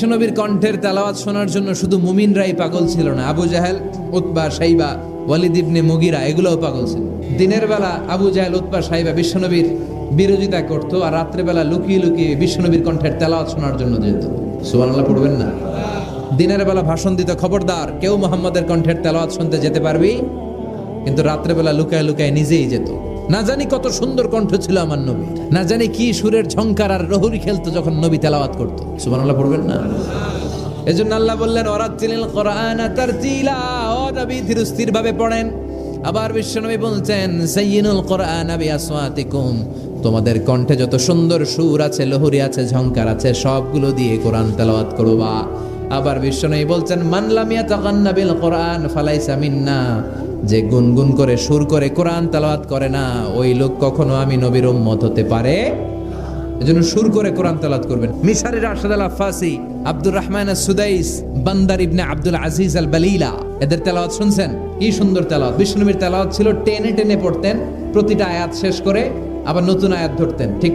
বিশ্বনবীর কণ্ঠের তেলাওয়াত শোনার জন্য শুধু মুমিনরাই পাগল ছিল না। আবু জাহেল, উতবা, সাইবা, ওয়ালিদ ইবনে মুগিরা, এগুলোও পাগল ছিল। দিনের বেলা আবু জাহেল, উতবা, সাইবা বিশ্বনবীর বিরোধিতা করতো আর রাত্রেবেলা লুকিয়ে লুকিয়ে বিশ্বনবীর কণ্ঠের তেলাওয়াত শোনার জন্য যেত। সুবহানাল্লাহ, পড়বেন না। দিনের বেলা ভাষণ দিতে খবরদার, কেউ মোহাম্মদের কণ্ঠের তেলাওয়াত শুনতে যেতে পারবি, কিন্তু রাত্রেবেলা লুকায় লুকায় নিজেই যেত। না জানি কত সুন্দর কণ্ঠ ছিল আমার নবী, না জানি কি সুরের ঝংকার আর রহুরি খেলতো যখন নবী তেলাওয়াত করতো। সুবহানাল্লাহ পড়বেন না? এজন্য আল্লাহ বললেন ওরাতিলিল কোরআন তারতিলা ও নবী ধীরস্থির ভাবে পড়েন। আবার বিশ্বনবী বলছেন সাইয়িনুল কোরআন আবি আসওয়াতিকুম তোমাদের কণ্ঠে যত সুন্দর সুর আছে, লহুরি আছে, ঝংকার আছে, সবগুলো দিয়ে কোরআন তেলাওয়াত করবা আবার বিশ্বনবী বলছেন মানলামিয়া তাকান্না বিল কোরআন ফালাইসা মিন্না। যে গুনগুন করে, সুর করে কোরআন তালাওয়াত করে না, ওই লোক কখনো আমি নবীর উম্মত হতে পারে? এজন্য সুর করে কোরআন তেলাওয়াত করবেন। মিশারের Arshad al Afasy Abdur Rahman Sudais, Bandar ibn Abdul Aziz আল বালিলা, এদের তেলাওয়াত শুনছেন? কি সুন্দর তেলাওয়াত। বিষ্ণুনবীর তেলাওয়াত ছিল টেনে টেনে পড়তেন, প্রতিটা আয়াত শেষ করে আবার নতুন আয়াত ধরতেন, ঠিক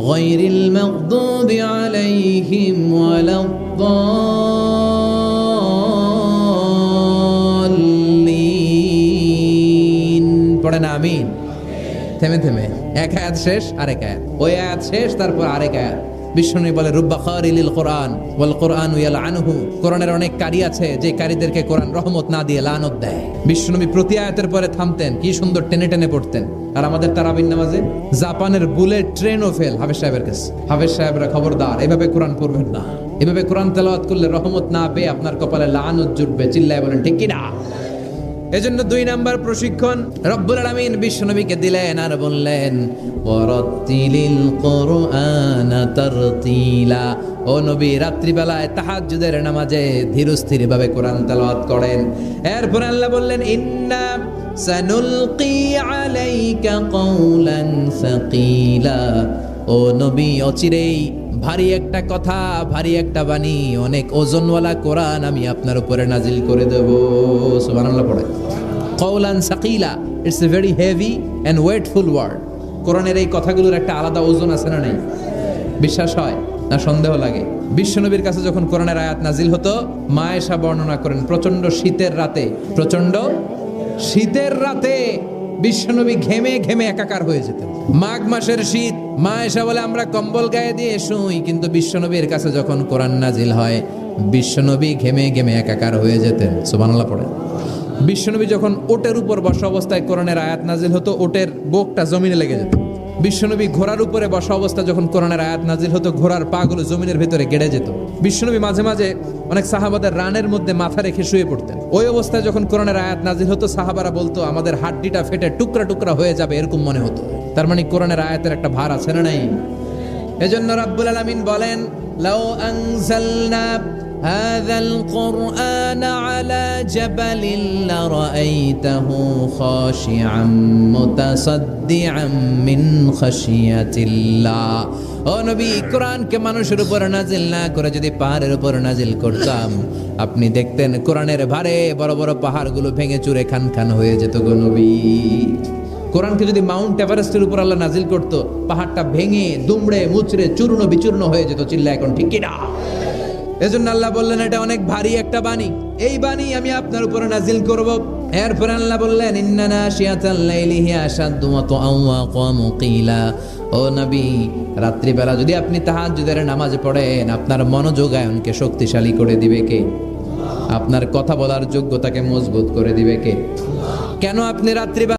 غير المغضوب عليهم ولا الضالين পড়েন আমিন থেমে থেমে এক আয়াত শেষ আরেক আয়াত ওই আয়াত শেষ তারপর আরেক আয়াত বিষ্ণু বলে কোরআনের অনেক কারি আছে, যে কারীদেরকে কোরআন রহমত না দিয়ে লানত দেয়। বিষ্ণুনবী প্রতি আয়াতের পরে থামতেন, কি সুন্দর টেনে টেনে পড়তেন। আর আমাদের তারাবিন নামাজে জাপানের বুলেট ট্রেনও ফেল, হাফেজ সাহেবের কাছে। হাফেজ সাহেবরা খবরদার, এভাবে কোরআন পড়বেন না। এভাবে কোরআন তেলাওয়াত করলে রহমত না পেয়ে আপনার কপালে লানত জুটবে। চিল্লায় বলেন, ঠিক কিনা এজন্য দুই নাম্বার প্রশিক্ষণ রব্বুল আলামিন বিশ্বনবীকে দিলেন আর বললেন, ওয়ারাত্তিলিল কোরআনা তারতিলা। ও নবী, রাত্রিবেলায় তাহাজ্জুদের নামাজে ধীরস্থির ভাবে কোরআন তেলাওয়াত করেন। এরপর আল্লাহ বললেন, ইন্না সানুলকি আলাইকা কওলান সাকিলা। ও নবী, অচিরেই ভারী একটা কথা, ভারী একটা বাণী, অনেক ওজনওয়ালা কোরআন আমি আপনার উপরে নাজিল করে দেব। সুবহানাল্লাহ পড়ে কওলান সাকিলা it's a very heavy and weightful word কোরআনের এই কথাগুলোর একটা আলাদা ওজন আছে না নেই? বিশ্বাস হয় না সন্দেহ লাগে? বিশ্বনবীর কাছে যখন কোরআনের আয়াত নাজিল হতো মায়েশা বর্ণনা করেন প্রচণ্ড শীতের রাতে প্রচণ্ড শীতের রাতে। বিশ্বনবী ঘেমে ঘেমে একাকার হয়ে যেতেন। মাঘ মাসের শীত, মা এসা বলে, আমরা কম্বল গায়ে দিয়ে শুই কিন্তু বিশ্বনবীর কাছে যখন কোরআন নাজিল হয়, বিশ্বনবী ঘেমে ঘেমে একাকার হয়ে যেতেন। সুবানাল্লাহ পড়ে বিশ্বনবী যখন ওটের উপর বসা অবস্থায় কোরআনের আয়াত নাজিল হতো, ওটের বোকটা জমিনে লেগে যেত। বিশ্বনবী ঘোড়ার উপরে বসা অবস্থা যখন কোরআনের আয়াত নাজিল হতো, ঘোড়ার পাগুলো জমিনের ভেতরে গেড়ে যেত। বিশ্বনবী মাঝে মাঝে অনেক সাহাবাদের রানের মধ্যে মাথা রেখে শুয়ে পড়তেন। ওই অবস্থায় যখন কোরআনের আয়াত নাজিল হতো, সাহাবারা বলতো, আমাদের হাড্ডিটা ফেটে টুকরা টুকরা হয়ে যাবে এরকম মনে হতো। তার মানে কোরআনের আয়াতের একটা ভার আছে না নাই? এজন্য রাব্বুল আলামিন বলেন, লাউ আনজালনা هذا القرآن على جبل لرأيته خاشعا متصدعا من خشية الله ও নবী কোরআনকে মানুষের উপর নাজিল না করে যদি পাহাড়ের উপর নাজিল করতাম আপনি দেখতেন কোরআনের ভারে বড় বড় পাহাড়গুলো ভেঙে চুরে খান খান হয়ে যেত গো নবী কোরআনকে যদি মাউন্ট এভারেস্টের উপর আল্লাহ নাজিল করতো পাহাড়টা ভেঙে দুমড়ে মুচড়ে চূর্ণ বিচূর্ণ হয়ে যেত চিল্লা এখন ঠিক কিনা এজন্য আল্লাহ বললেন, এটা অনেক ভারী একটা বাণী। এই বাণী আমি আপনার উপরে নাজিল করব। এরপর আল্লাহ বললেন ইন্নানা শিয়াতাল লাইলি হিয়া আশাদ্দু ওয়া আওয়ামু কিলা। ও নবী, রাত্রিবেলা যদি আপনি তাহাজ্জুদের নামাজ পড়েন, আপনার মনোযোগায়নকে শক্তিশালী করে দিবে কে? আপনার কথা বলার যোগ্যতাকে মজবুত করে দিবে কে? কেন আপনি রাত্রিবেলা